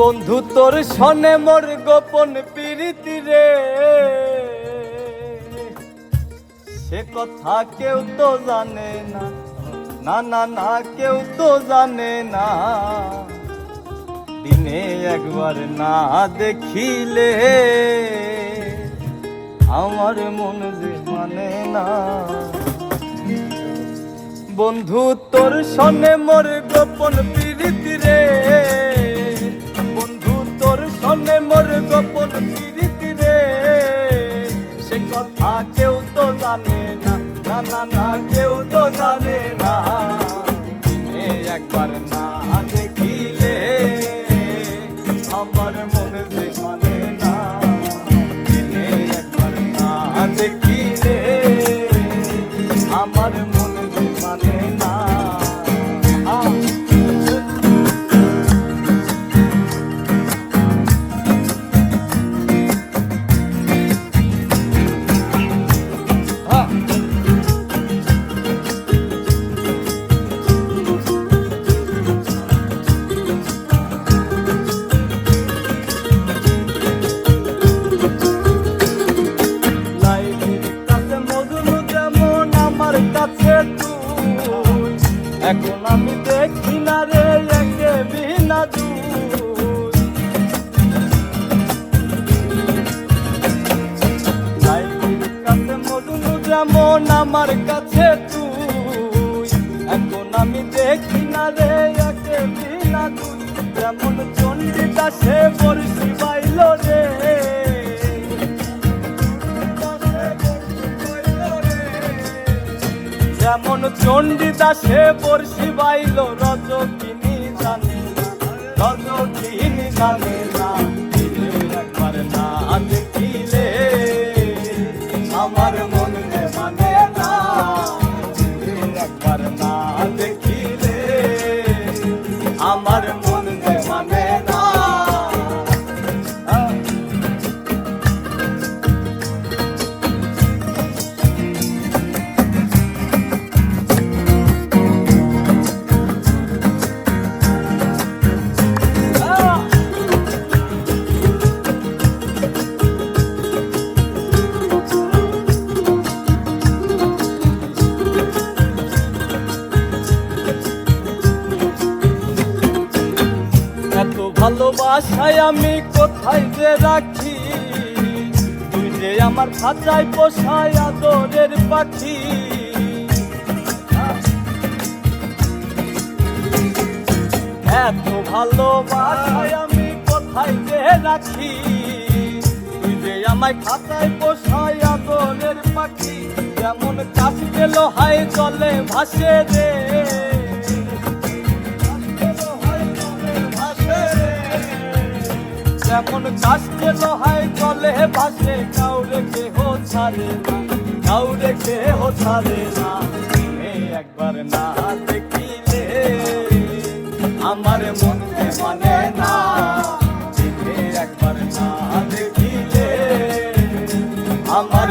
বন্ধু, তোর সনে মোর গোপন প্রীতি রে। সে কথা কেউ তো জানে না না না না, কেউ তো জানে না। দিনে একবার না দেখিলে আমার মন যে মানে না। বন্ধু, তোর সনে মোর গোপন প্রীতি রে। সনে মোর গোপন প্রীতি রে সে কথা কেউ তো জানে না না না কেউ তো জানে না। একবার না আমার কাছে তুই। এখন আমি দেখি না রে একে বিনা দুই। যেমন চণ্ডীদাসে বর্ষি বাইল রে। যেমন চণ্ডীদাসে বর্ষি বাইল রজকিনী জানে না, রজকিনী জানে। ভালোবাসায় আমি কোথায় যে রাখি? তুই যে আমার খাঁচায় পোষায় আদরের পাখি। এত ভালোবাসায় আমি কোথায় যে রাখি? তুই যে আমায় খাতায় পোষায় আদরের পাখি। যেমন কাশ গেল হাই জলে ভাসে রে। যেমন কাশতে লোহায় চলে ভাসে, কাউরে কেহ ছাড়ে না, কাউরে কেহ ছাড়ে না। একবার না দেখিলে আমার মনে মানে না। একবার না দেখিলে আমার